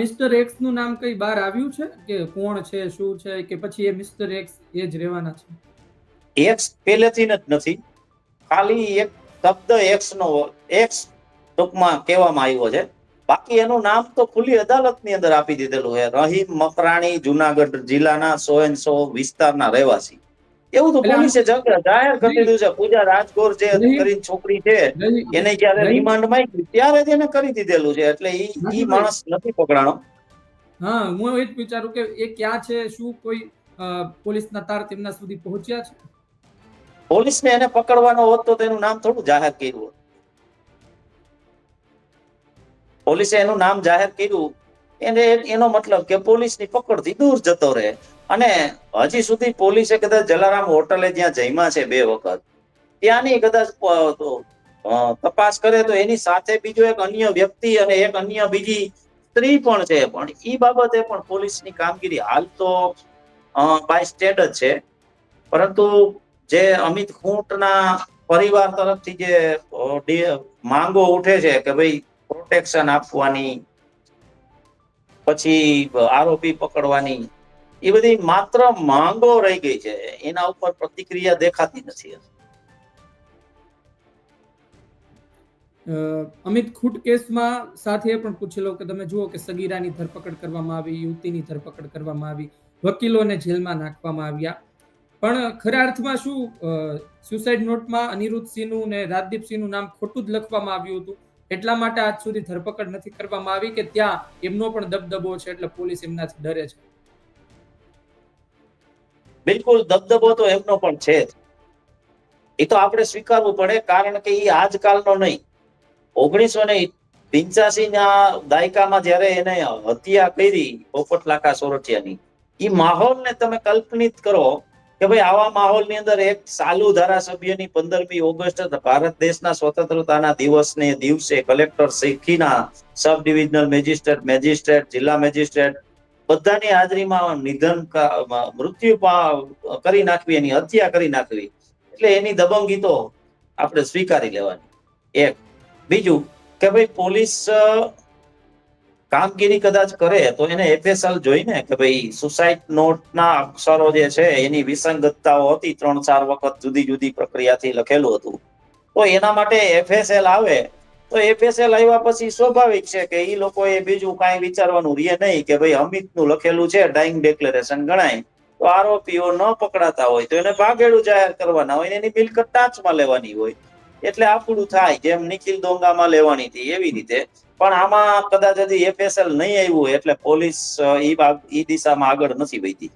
Mister એક્સનું નામ કઈ બહાર આવ્યું છે? કે કોણ છે, શું છે, કે પછી એ મિસ્ટર એક્સ એ જ રહેવાના છે? એક્સ પહેલેથી જ નથી. ખાલી એક શબ્દ એક્સ નો એક્સ ટૂંકમાં કહેવામાં આવ્યો છે. બાકી એનું નામ તો ખુલ્લી અદાલતની અંદર આપી દીધેલું છે. રહીમ મકરાણી જુનાગઢ જિલ્લાના સો એન સો વિસ્તારના રહેવાસી. એવું તો પોલીસે જાહેર કરી દીધું છે. પૂજા રાજગોર જે કરીને છોકરી છે. એને જયારે રિમાન્ડમાં ત્યારે જ એને કરી દીધેલું છે. એટલે ઈ ઈ માણસ નથી પકડાણો. હા હું એ જ વિચારું કે એ ક્યાં છે શું કોઈ પોલીસ પોલીસના તાર તેમના સુધી પહોંચ્યા છે? પોલીસને એને પકડવાનો હોત તો તેનું નામ થોડું જાહેર કર્યું હોત. પોલીસે એનું નામ જાહેર કર્યું એને એનો મતલબ કે પોલીસની પકડથી દૂર જતો રહે. અને હજી સુધી પોલીસે કદાચ જલારામ હોટલે જ્યાં જમ્યા છે બે વખત, ત્યાંની કદાચ તપાસ કરે તો એની સાથે બીજો એક અન્ય વ્યક્તિ અને એક અન્ય બીજી સ્ત્રી પણ છે. પણ ઈ બાબતે પણ પોલીસની કામગીરી હાલ તો બાય સ્ટેટ જ છે. પરંતુ જે અમિત ખૂંટના પરિવાર તરફથી જે માંગો ઉઠે છે કે ભાઈ પ્રોટેક્શન આપવાની પછી આરોપી પકડવાની એ બધી માત્ર માંગો રહી ગઈ છે. એના ઉપર પ્રતિક્રિયા દેખાતી નથી. અમિત, ખૂટ કેસમાં સાથે પણ પૂછેલો કે તમે જુઓ કે સગીરાની ધરપકડ કરવામાં આવી, યુવતીની ધરપકડ કરવામાં આવી, વકીલોને જેલમાં નાખવામાં આવ્યા. પણ ખરા અર્થમાં શું સુસાઇડ નોટમાં અનિરુદ્ધસિંહનું ને રાજદીપસિંહનું નામ ખોટું જ લખવામાં આવ્યું હતું. એટલા માટે આજ સુધી ધરપકડ નથી કરવામાં આવી કે ત્યાં એમનો પણ દબદબો છે એટલે પોલીસ એમનાથી ડરે છે. બિલકુલ દબદબો તો એમનો પણ છે એ તો આપણે સ્વીકારવું પડે કારણ કે એ આજકાલનો નહીં. ઓગણીસો ને પિંચાસી ના દાયકામાં જ્યારે એને હત્યા કરી પોપટલાકા સોરઠિયાની એ માહોલને તમે કલ્પનિત કરો કે ભાઈ આવા માહોલની અંદર એક સાલુ ધારાસભ્યની પંદરમી ઓગસ્ટ ભારત દેશના સ્વતંત્રતાના દિવસને દિવસે કલેક્ટર શીખીના સબ ડિવિઝનલ મેજિસ્ટ્રેટ મેજિસ્ટ્રેટ, જિલ્લા મેજિસ્ટ્રેટ બધાની હાજરીમાં નિધન મૃત્યુ કરી નાખવી, એની હત્યા કરી નાખવી. એટલે એની દબંગી તો આપણે સ્વીકારી લેવાની. એક. બીજું કે ભાઈ પોલીસ કામગીરી કદાચ કરે તો એને એફએસએલ જોઈને કે ભાઈ સુસાઇડ નોટના અક્ષરો જે છે એની વિસંગતતાઓ હતી ત્રણ ચાર વખત જુદી જુદી પ્રક્રિયાથી લખેલું હતું. તો એના માટે એફએસએલ આવે. તો એફએસએલ આવ્યા પછી સ્વાભાવિક છે કે એ લોકોએ બીજું કાંઈ વિચારવાનું રહે નહીં કે ભાઈ અમિતનું લખેલું છે ડાઇંગ ડિક્લેરેશન ગણાય. તો આરોપીઓ ન પકડાતા હોય તો એને ભાગેડું જાહેર કરવાના હોય એની મિલકત ટાંચમાં લેવાની હોય. એટલે આપણું થાય, જેમ નિખિલ દોંગામાં લેવાની હતી એવી રીતે. પણ આમાં કદાચ હજી એફએસએલ નહીં આવ્યું એટલે પોલીસ એ દિશામાં આગળ નથી વધી